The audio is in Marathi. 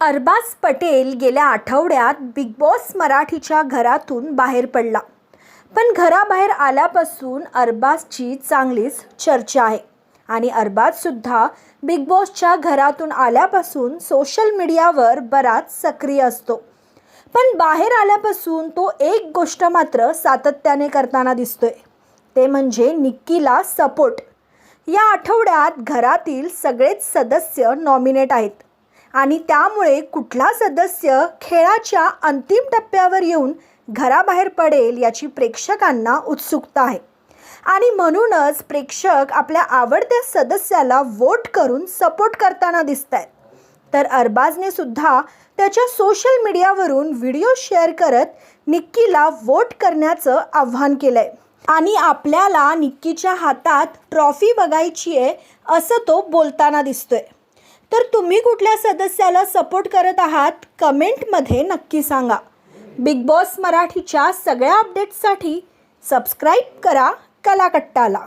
अरबाज पटेल गेल्या आठवड्यात बिग बॉस मराठीच्या घरातून बाहेर पडला. पण घराबाहेर आल्यापासून अरबाजची चांगलीच चर्चा आहे. आणि अरबाजसुद्धा बिग बॉसच्या घरातून आल्यापासून सोशल मीडियावर बराच सक्रिय असतो. पण बाहेर आल्यापासून तो एक गोष्ट मात्र सातत्याने करताना दिसतोय. ते म्हणजे निक्कीला सपोर्ट. या आठवड्यात घरातील सगळेच सदस्य नॉमिनेट आहेत. आणि त्यामुळे कुठला सदस्य खेळाच्या अंतिम टप्प्यावर येऊन घराबाहेर पडेल याची प्रेक्षकांना उत्सुकता आहे. आणि म्हणूनच प्रेक्षक आपल्या आवडत्या सदस्याला वोट करून सपोर्ट करताना दिसत आहेत तर अरबाजने सुद्धा त्याच्या सोशल मीडियावरून व्हिडिओ शेअर करत निक्कीला वोट करण्याचं आव्हान केलं आहे आणि आपल्याला निक्कीच्या हातात ट्रॉफी बघायची आहे असं तो बोलताना दिसतोय. तर तुम्ही कुठल्या सदस्याला सपोर्ट करत आहात कमेंटमध्ये नक्की सांगा. बिग बॉस मराठीच्या सगळ्या अपडेट्ससाठी सबस्क्राईब करा कलाकट्टाला.